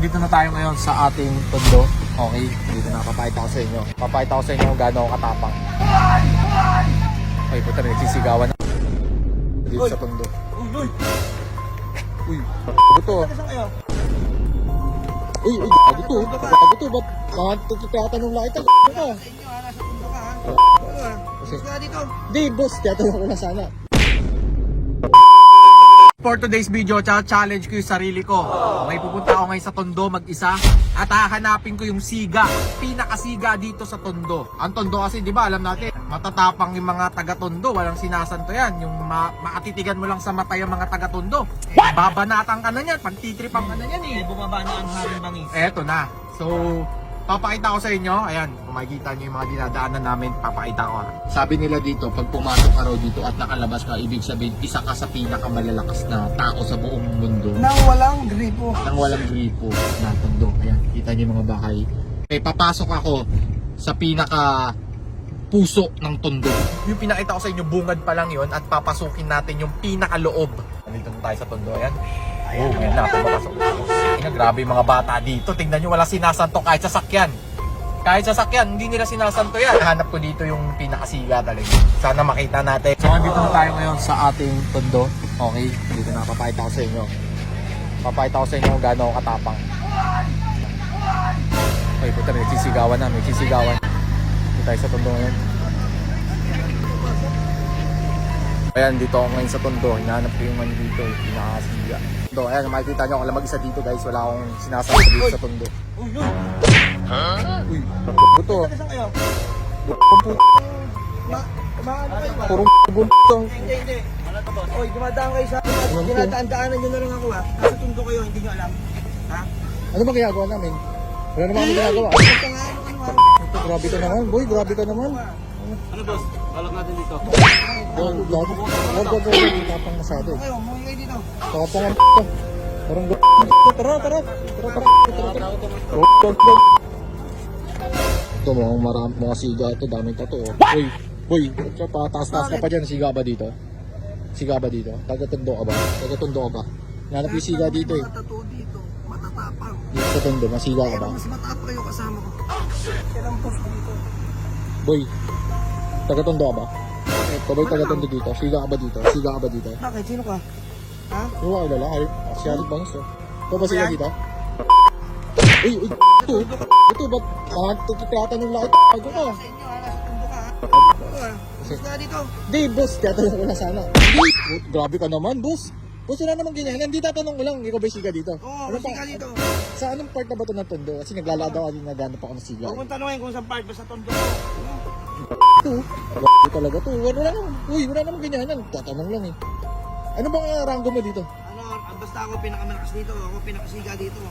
andito na tayo ngayon sa ating tondo. Okay, dito na papakita ko sa inyo. Papakita ko sa inyo kung gaano katapang. Ay, puta rin, sisigawan na. Dito sa tondo. Uy, Uy, bago to. saan kayo? Uy, uy, bago to. Bago to, ba't mga tatatanong lang ito? Ano ka? Sa inyo ha, nasa pundo ka ha. Gusto ka dito. Di, boss, tinatanong ko na sana. For today's video, challenge ko yung sarili ko. May pupunta ako ngayon sa Tondo mag-isa at hahanapin ko yung siga, pinakasiga dito sa Tondo. Ang Tondo kasi, di ba, alam natin, matatapang yung mga taga-Tondo, walang sinasanto yan. Yung ma maatitigan mo lang sa mata yung mga taga-Tondo. Babanatan ka na yan, pagtitripan ka na yan eh. Eh, bumaba na ang haring bangis. Eto na. So, papakita ko sa inyo. Ayan, kung makikita nyo yung mga dinadaanan namin, papakita ko. Sabi nila dito, pag pumasok ka raw dito at nakalabas ka, ibig sabihin, isa ka sa pinakamalalakas na tao sa buong mundo Nang walang gripo. nang walang gripo na tondo. Ayan, kita niyo yung mga bahay. Okay, papasok ako sa pinaka puso ng tondo. Yung pinakita ko sa inyo, bungad pa lang yon at papasukin natin yung pinakaloob. Nandito na tayo sa tondo. Ayan. Oh, ayan na, pumapasok. Ayan, grabe mga bata dito. Tingnan nyo, wala sinasanto kahit sasakyan. Kahit sasakyan, hindi nila sinasanto yan. Hanap ko dito yung pinakasiga talaga. Sana makita natin. So, andito na tayo ngayon sa ating tondo. Okay, dito na, papakita ko sa inyo. Papakita ko sa inyo kung gaano katapang. Ay, puta, may sisigawan na, may sisigawan. Dito tayo sa tondo ngayon. Ayan, dito ako ngayon sa tondo. Hinahanap ko yung ano dito, yung pinakasiga. Ito, ayan, makikita nyo, ako lamag isa dito guys. Wala akong sinasabi dito sa tondo. Uy, uy. Uy, bago to. Saan kayo? Puro Ma, kumaano kayo ba? puro to. Hindi, hindi. Uy, dumadaan kayo sa... Dinadaan-daanan nyo na lang ako ha. Nasa tundo kayo, hindi nyo alam. Ha? Ano ba ginagawa namin? Wala naman kami ginagawa. Ano, ano, ano. Ito, grabe ka naman. Boy, grabe ka naman. Ano boss? Balak natin dito. Wag, wag, wag, tapang masyado. eh. Tapang ang to. Parang g***. Tara, tara. Tara, tara. Tara, tara. Wag. Ito mga marami, mga siga ito, daming tato. oh. Uy, uy, pataas-taas ka pa dyan, siga ba dito? Siga ba dito? Taga-tondo ka ba? Taga-tondo ka ba? Nanap yung siga dito eh. Tattoo dito. Matatapang. Dito sa tondo, masiga ka ba? mas matapang kayo kasama ko. Yan ang dito. Boy, taga-tondo ka ba? Ikaw ba'y taga-tondo dito? Siga ka ba dito? Siga ka ba dito? Bakit? Sino ka? Ha? Oo, ay lalaki. Si Alec Bangs to. Ito ba siya dito? Uy, uy, ito. Ito, ba't mga titatanong lang ito? Bago ka. Sa inyo tundo ka ha. Ka dito. Di, boss, titatanong ko na sana. Di, oh, grabe ka naman, boss. Boss, wala namang ganyan. Hindi tatanong ko lang, ikaw ba siga dito? Oo, Ano ka dito. Sa anong part na ba ito ng tondo? Kasi naglalakad ako naghanap ako ng siga. Huwag mong tanongin kung saan part ba sa tondo. Ito, talaga to. Wala namang, uy, wala namang ganyan. Tatanong lang eh. Ano bang uh, mo dito? Ano, basta ako pinakamalakas dito. Ako pinakasiga dito.